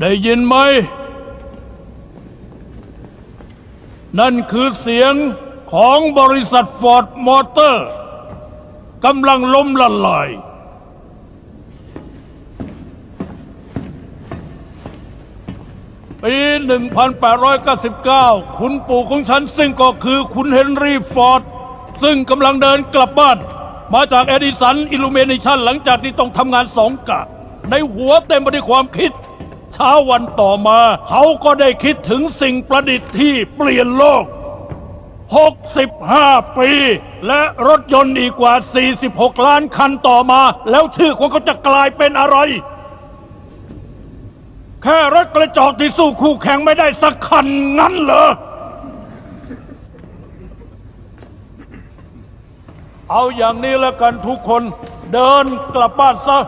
ได้ยินไหม นั่นคือเสียงของบริษัทฟอร์ดมอเตอร์กำลังล้มละลาย ปี 1899 คุณปู่ของฉันซึ่งก็คือคุณเฮนรี่ฟอร์ด ซึ่งกำลังเดินกลับบ้าน มาจากเอดิสันอิลูเมนชันหลังจากที่ต้องทำงานสองกะ ในหัวเต็มไปด้วยความคิด เช้าวันต่อมา เขาก็ได้คิดถึงสิ่งประดิษฐ์ที่เปลี่ยนโลก 65 ปี และรถยนต์อีกกว่า 46 ล้านคันต่อมา แล้วชื่อของเขาจะกลายเป็นอะไร แค่รถกระจอกที่สู้คู่แข่งไม่ได้สักคันงั้นเหรอ เอาอย่างนี้แล้วกันทุกคนเดินกลับบ้านซะ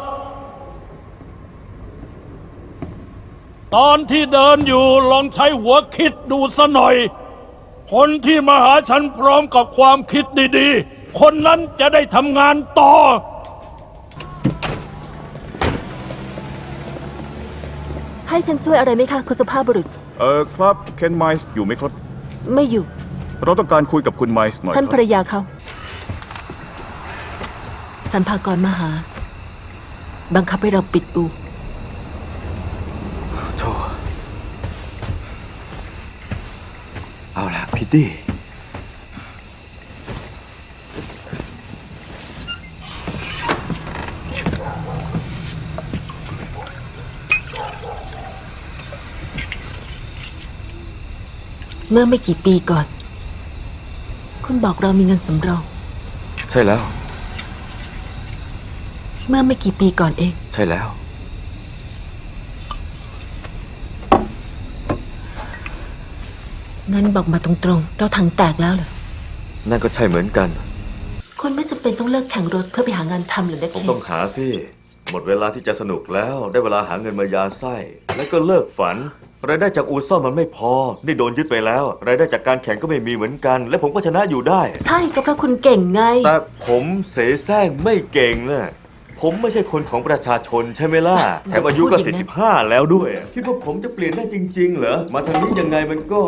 ตอนที่เดินอยู่ลองใช้หัวคิดดูซะหน่อย คนที่มาหาฉันพร้อมกับความคิดดีๆ คนนั้นจะได้ทำงานต่อ ให้ฉันช่วยอะไรไหมคะ คุณสุภาพบุรุษ เออครับ เคนไมส์อยู่ไหมครับ ไม่อยู่ เราต้องการคุยกับคุณไมส์หน่อยฉันคภรรับรยาเขา สันพากรมาหา บังคับให้เราปิดอูโธ่เอาละพิตตี้ เมื่อไม่กี่ปีก่อน คุณบอกเรามีเงินสำรอง ใช่แล้ว เมื่อไม่กี่ปีก่อนเอง ใช่แล้ว งั้นบอกมาตรงๆ เราถังแตกแล้วเหรอ นั่นก็ใช่เหมือนกันคุณไม่จำเป็นต้องเลิกแข่งรถเพื่อไปหางานทำหรือนะผมเคต้องหาสิ หมดเวลาที่จะสนุกแล้ว ได้เวลาหาเงินมายาไส้ แล้วก็เลิกฝัน รายได้จากอู่ซ่อมมันไม่พอ นี่โดนยึดไปแล้ว รายได้จากการแข่งก็ไม่มีเหมือนกัน และผมก็ชนะอยู่ได้ ใช่ก็เพราะคุณเก่งไง แต่ผมเสแสร้งไม่เก่งนะ ผมไม่ใช่คนของประชาชนใช่ไหมล่ะ แถมอายุก็พูดอย่างนั้น45แล้วด้วย คิดว่าผมจะเปลี่ยนได้จริง ๆ เหรอ มาทางนี้ยังไงมันก็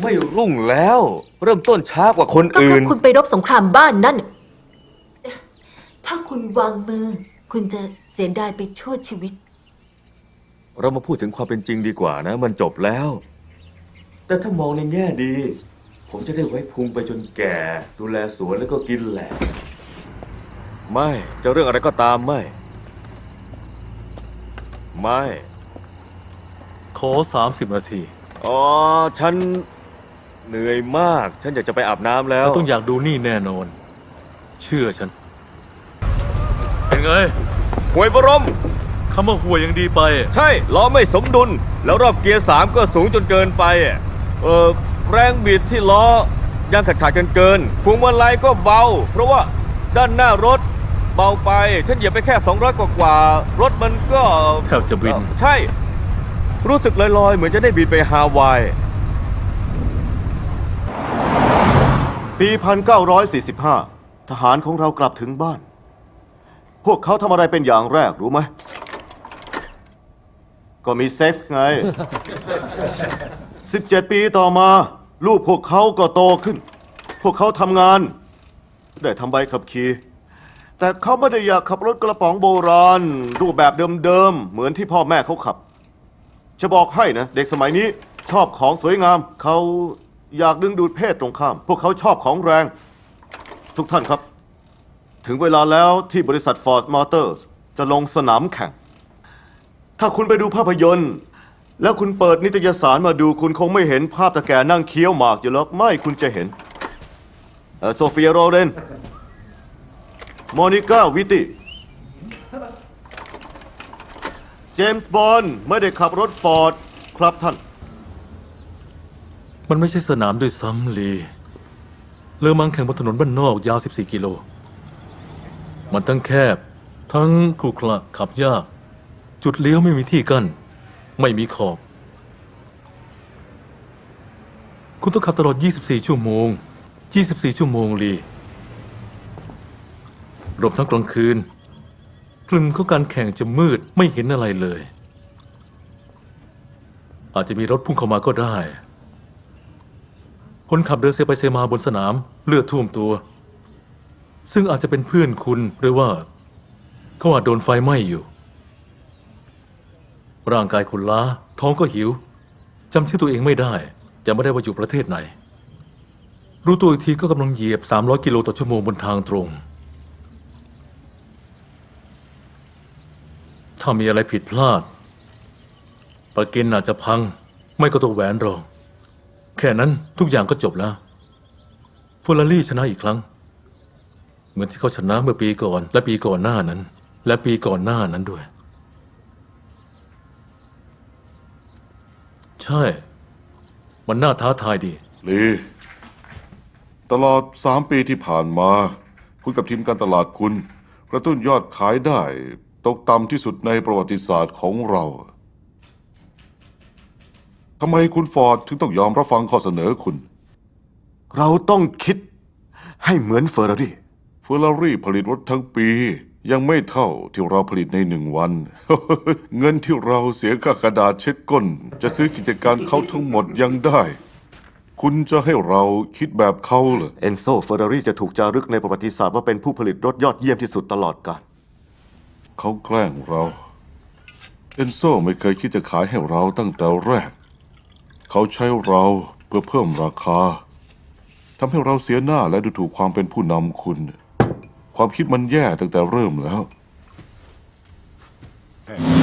ไม่รุ่งแล้ว เริ่มต้นช้ากว่าคนก็เพอื่น ราะคุณไปรบสงครามบ้านนั่น ถ้าคุณวางมือ คุณจะเสียดายไปชั่วชีวิต เรามาพูดถึงความเป็นจริงดีกว่านะ มันจบแล้ว แต่ถ้ามองในแง่ดี ผมจะได้ไว้พุงไปจนแก่ ดูแลสวนแล้วก็กินแหละ ไม่ จะเรื่องอะไรก็ตามไม่ ไม่ ขอ 30 นาทีอ๋อ ฉันเหนื่อยมาก ฉันอยากจะไปอาบน้ำแล้วต้องอยากดูนี่แน่นอน เชื่อฉัน เป็นไงหวยบรม คำว่าห่วยยังดีไป ใช่ล้อไม่สมดุล แล้วรอบเกียร์สามก็สูงจนเกินไปอะเออแรงบิดที่ล้อยังขาดขาดกันเกินพวงมาลัยก็เบา เพราะว่าด้านหน้ารถ เบาไป ฉันเหยียบไปแค่ 200 กว่ากว่าๆรถมันก็แทบจะบิน ใช่ รู้สึกลอยๆ เหมือนจะได้บินไปฮาวาย ปี 1945 ทหารของเรากลับถึงบ้าน พวกเขาทำอะไรเป็นอย่างแรกรู้ไหม ก็มีเซ็กส์ไง 17 ปีต่อมา ลูกพวกเขาก็โตขึ้น พวกเขาทำงาน ได้ทำใบขับขี่ แต่เขาไม่ได้อยากขับรถกระป๋องโบราณ รูปแบบเดิมๆ เหมือนที่พ่อแม่เขาขับ จะบอกให้นะ เด็กสมัยนี้ชอบของสวยงาม เขาอยากดึงดูดเพศตรงข้าม พวกเขาชอบของแรง ทุกท่านครับ ถึงเวลาแล้วที่บริษัท Ford Motors จะลงสนามแข่ง ถ้าคุณไปดูภาพยนตร์ แล้วคุณเปิดนิตยสารมาดูคุณคงไม่เห็นภาพตะแกนั่งเคี้ยวหมากอยู่หรอกไม่คุณจะเห็นโซเฟียโรเรน มอนิก้าวิติ เจมส์บอนด์ไม่ได้ขับรถฟอร์ดครับท่าน มันไม่ใช่สนามด้วยซ้ำลีเรือมังแข่งบนถนนบ้านนอกยาว 14 กิโล มันทั้งแคบ ทั้งครุขระขับยาก จุดเลี้ยวไม่มีที่กั้น ไม่มีขอบ คุณต้องขับตลอด 24 ชั่วโมง 24 ชั่วโมงลี รวมทั้งกลางคืน กลึงของการแข่งจะมืดไม่เห็นอะไรเลย อาจจะมีรถพุ่งเข้ามาก็ได้ คนขับเดินเซไปเซมาบนสนามเลือดท่วมตัว ซึ่งอาจจะเป็นเพื่อนคุณหรือว่า เขาอาจโดนไฟไหม้อยู่ ร่างกายคุณล้า ท้องก็หิวจำชื่อตัวเองไม่ได้จำไม่ได้ว่าอยู่ประเทศไหน รู้ตัวอีกทีก็กำลังเหยียบ 300 กิโลต่อชั่วโมงบนทางตรง ถ้ามีอะไรผิดพลาดประกินอาจจะพัง ไม่ก็ตัวแหวนเราแค่นั้นทุกอย่างก็จบแล้วฟอร์รารี่ชนะอีกครั้ง เหมือนที่เขาชนะเมื่อปีก่อน และปีก่อนหน้านั้น และปีก่อนหน้านั้นด้วย ใช่ มันน่าท้าทายดี ลีตลอดสามปีที่ผ่านมา คุณกับทีมการตลาดคุณ กระตุ้นยอดขายได้ ตกต่ำที่สุดในประวัติศาสตร์ของเราทำไมคุณฟอร์ดถึงต้องยอมรับฟังข้อเสนอคุณ เราต้องคิดให้เหมือนเฟอร์รารี่ เฟอร์รารี่ผลิตรถทั้งปี ยังไม่เท่าที่เราผลิตในหนึ่งวัน เงินที่เราเสียค่ากระดาษเช็ดก้น จะซื้อกิจการเขาทั้งหมดยังได้ คุณจะให้เราคิดแบบเขาเหรอ เอนโซเฟอร์รารี่จะถูกจารึกในประวัติศาสตร์ว่าเป็นผู้ผลิตรถยอดเยี่ยมที่สุดตลอดกาล เขาแกล้งเราเอนโซไม่เคยคิดจะขายให้เราตั้งแต่แรก เขาใช้เราเพื่อเพิ่มราคาทำให้เราเสียหน้าและดูถูกความเป็นผู้นำคุณ ความคิดมันแย่ตั้งแต่เริ่มแล้ว Hey.